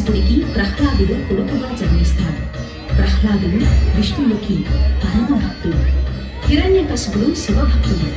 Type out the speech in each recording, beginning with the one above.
హిరణ్యకశిపుడికి ప్రహ్లాదుడు కొడుకుగా జన్మిస్తాడు. ప్రహ్లాదుడు విష్ణువుకి పరమ భక్తుడు. హిరణ్యకశిపుడు శివభక్తుడు.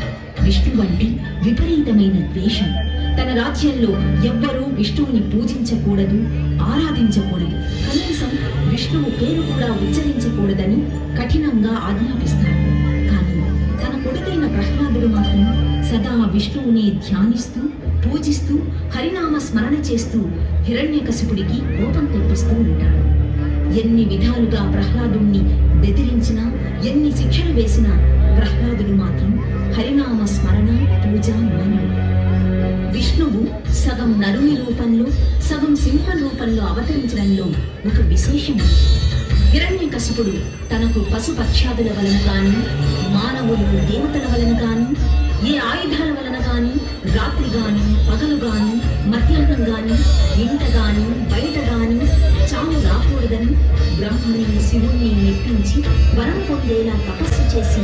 విష్ణు వంటి విపరీతమైన ద్వేషం తన రాజ్యంలో ఎవ్వరూ విష్ణువుని పూజించకూడదు ఆరాధించకూడదు. కనీసం విష్ణువు పేరు కూడా ఉచ్చరించకూడదని కఠినంగా ఆజ్ఞాపిస్తాడు. కానీ తన కొడుకైన ప్రహ్లాదుడు మాత్రం సదా విష్ణువుని ధ్యానిస్తూ పూజిస్తూ హరినామ స్మరణ చేస్తూ హిరణ్యకశిపుడికి కోపం తెప్పిస్తూ ఉంటాడు. ఎన్ని విధాలుగా ప్రహ్లాదుణ్ణి బెదిరించినా ఎన్ని శిక్షలు వేసినా ప్రహ్లాదుడు మాత్రం హరినామ స్మరణ పూజ మానడు. విష్ణువు సగం నరుని రూపంలో సగం సింహ రూపంలో అవతరించడంలో ఒక విశేషం. హిరణ్యకశిపుడు తనకు పశుపక్షాదుల వలన కాని మానవులు దేవతల వలన కానీ ఏ ఆయుధాల వలన కాని రాత్రి గాని పగలు గాని మధ్యాహ్నం గాని ఇంట గాని బయట గాని చావు రాకూడదని బ్రహ్మని శివుణ్ణి మెప్పించి వరం పొందేలా తపస్సు చేసి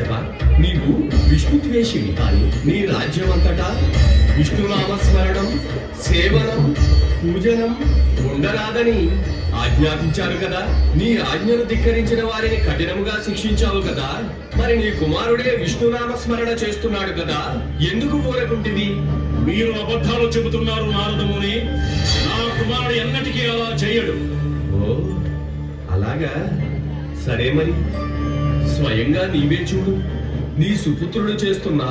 హిరణ్యకశప నీవు విష్ణు ద్వేషివి కానీ నీ రాజ్యం అంతటా విష్ణునామ స్మరణం సేవనం పూజనం ఉండరాదని ఆజ్ఞాపించారు కదా. నీ ఆజ్ఞను ధిక్కరించిన వారిని కఠినముగా శిక్షించావు కదా. మరి నీ కుమారుడే విష్ణునామ స్మరణ చేస్తున్నాడు కదా. ఎందుకు కోరకుంటివి మీరు అబద్ధాలు చెబుతున్నారు నారదముని నా కుమారుడు ఎన్నటికీ అలా చేయడు. ఓ అలాగా? సరే మరి. స్వయంగా నీవే చూడు. నీ సుపుత్రుడు చేస్తున్న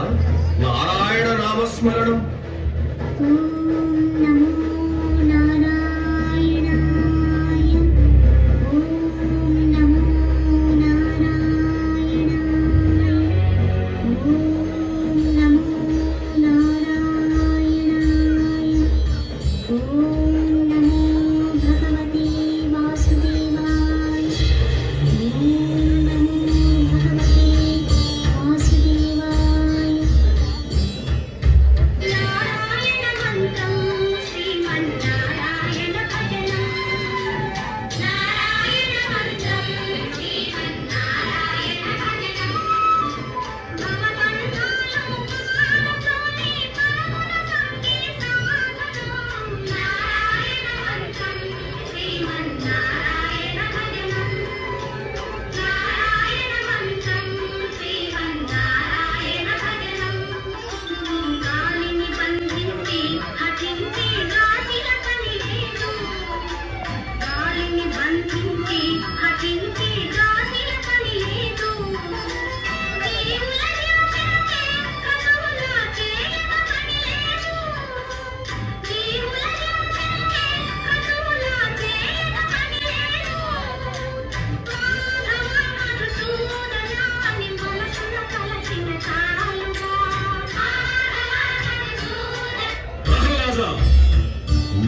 నారాయణ నామస్మరణం.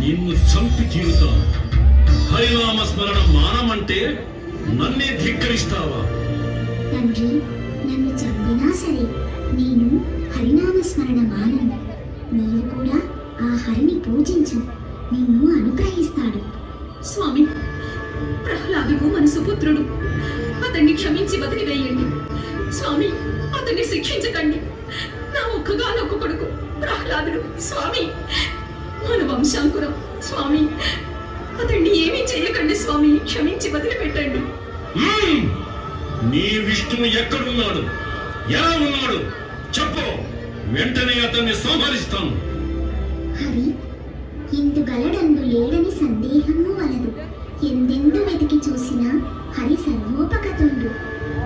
నిన్ను చంపి తీరుతాను హరినామ స్మరణ మానమంటే నన్నే ధిక్కరిస్తావా? తండ్రి నన్ను చంపినా సరే నేను హరినామ స్మరణ మానను. నీవు కూడా ఆ హరిని పూజించు నిన్ను అనుగ్రహిస్తాడు. స్వామి ప్రహ్లాదుడు మన సుపుత్రుడు అతన్ని క్షమించి వదిలివేయండి. స్వామి అతన్ని శిక్షించకండి. నా ఒక్కగానొక్క కొడుకు ప్రహ్లాదుడు. స్వామి మన వంశాంకురం స్వామి. అతన్ని ఏమీ చేయకండి స్వామి. క్షమించి వదిలిపెట్టండి! నీ విష్ణువు ఎక్కడున్నాడు? ఎలా ఉన్నాడు? చెప్పు. వెంటనే అతన్ని సంహరిస్తాను. హరి ఇందు గలడందు లేడని సందేహము వలదు. ఎందెందు వెతికి చూసినా హరి సర్వోపగతుండు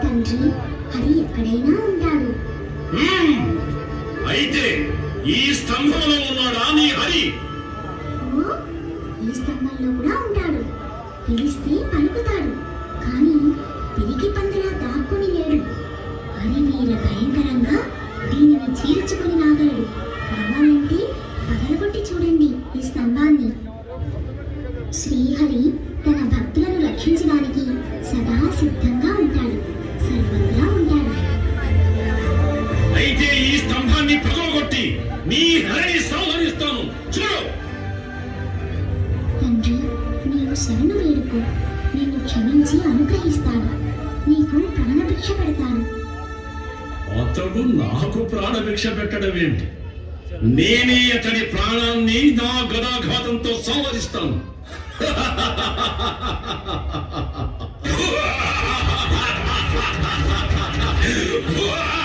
తండ్రి హరి ఎక్కడైనా ఉంటాడు! అయితే ఈ స్తంభంలో స్తంభంలో కూడా ఉంటాడు. పిలిస్తే పలుకుతాడు. కానీ పిరికి పందిలా దాక్కుని లేడు. హరి వీర భయంకరంగా దీనిని చీల్చుకుని నాగలడు. కావాలంటే పగలగొట్టి చూడండి ఈ స్తంభాన్ని. శ్రీహరి తన భక్తులను రక్షించడానికి సదా సిద్ధంగా శరణు వేడుకో నిన్ను క్షమించి అనుగ్రహిస్తాను. నీకు ప్రాణభిక్ష పెడతాను. అతడు నాకు ప్రాణభిక్ష పెట్టడం ఏంటి? నేనే అతడి ప్రాణాన్ని నా గదాఘాతంతో సంవరిస్తాను శాంతించు